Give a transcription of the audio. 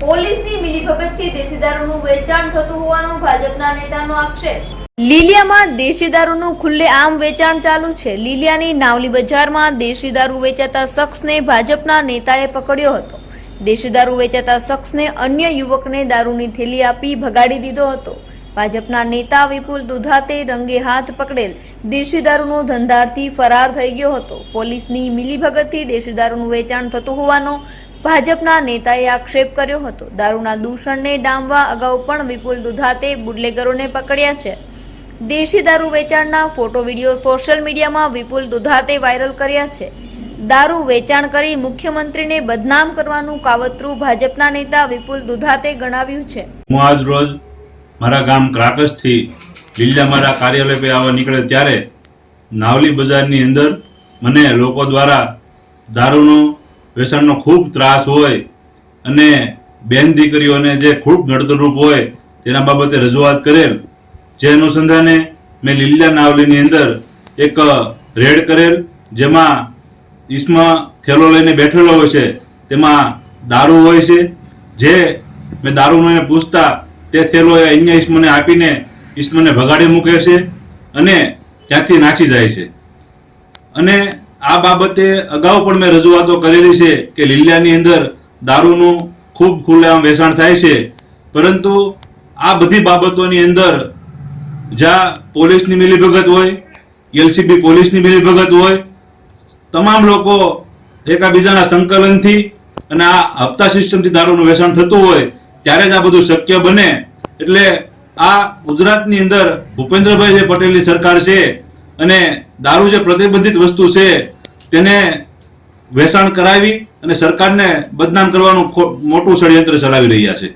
પોલીસની મિલીભગતથી દેશી દારૂનું વેચાણ થતું હોવાનો ભાજપના નેતાનો આક્ષેપ. લીલિયામાં દેશી દારૂનું ખુલ્લેઆમ વેચાણ ચાલુ છે. લીલિયાની નાવલી બજારમાં દેશી દારૂ વેચાતા શખ્સને ભાજપના નેતાએ પકડ્યો હતો. દેશી દારૂ વેચાતા શખ્સને અન્ય યુવકને દારૂની થેલી આપી ભગાડી દીધો હતો. ભાજપના નેતા વિપુલ દુધાતે રંગે હાથ પકડેલ દેશી દારૂનો ધંધારથી ફરાર થઈ ગયો હતો. પોલીસની મિલીભગતથી દેશી દારૂનું વેચાણ થતું હોવાનો ભાજપના નેતાએ આક્ષેપ કર્યો હતો. દારૂના દૂષણને ડામવા અગાઉ પણ વિપુલ દુધાતે બુડલેગરોને પકડ્યા છે. દેશી દારૂ વેચાણના ફોટો, વીડિયો સોશિયલ મીડિયામાં વિપુલ દુધાતે વાયરલ કર્યા છે. દારૂ વેચાણ કરી મુખ્યમંત્રીને બદનામ કરવાનું કાવતરું ભાજપના નેતા વિપુલ દુધાતે ગણાવ્યું છે. હું આજ રોજ મારા ગામ ક્રાકસથી લીલા મારા કાર્યાલય પર આવવા નીકળે ત્યારે નાવલી બજારની અંદર મને લોકો દ્વારા દારૂનો વ્યસનનો ખૂબ ત્રાસ હોય અને બેન દીકરીઓને જે ખૂબ નડતરૂપ હોય તેના બાબતે રજૂઆત કરેલ, જે અનુસંધાને મેં લીલા નાવલીની અંદર એક રેડ કરેલ, જેમાં ઈસમાં થેલો લઈને બેઠેલો હોય છે, તેમાં દારૂ હોય છે, જે મેં દારૂનો પૂછતા તે થેલો એ અન્ય ઈસમને આપીને ઈસમને ભગાડી મૂકે છે અને ત્યાંથી નાસી જાય છે. અને આ બાબતે અગાઉ પણ મેં રજૂઆતો કરેલી છે કે લીલિયાની અંદર દારૂનું ખૂબ ખુલ્લેઆમ વેચાણ થાય છે. પરંતુ આ બધી બાબતોની અંદર જ્યાં પોલીસની મિલીભગત હોય, એલસીબી પોલીસની મિલીભગત હોય, તમામ લોકો એકાબીજાના સંકલનથી અને આ હપ્તા સિસ્ટમથી દારૂનું વેચાણ થતું હોય, ત્યારે જ આ બધું શક્ય બને. એટલે આ ગુજરાતની અંદર ભૂપેન્દ્રભાઈ જે પટેલની સરકાર છે અને દારૂ જે પ્રતિબંધિત વસ્તુ છે, તેને વેચાણ કરાવી અને સરકારને બદનામ કરવાનું મોટું ષડયંત્ર ચલાવી રહ્યા છે.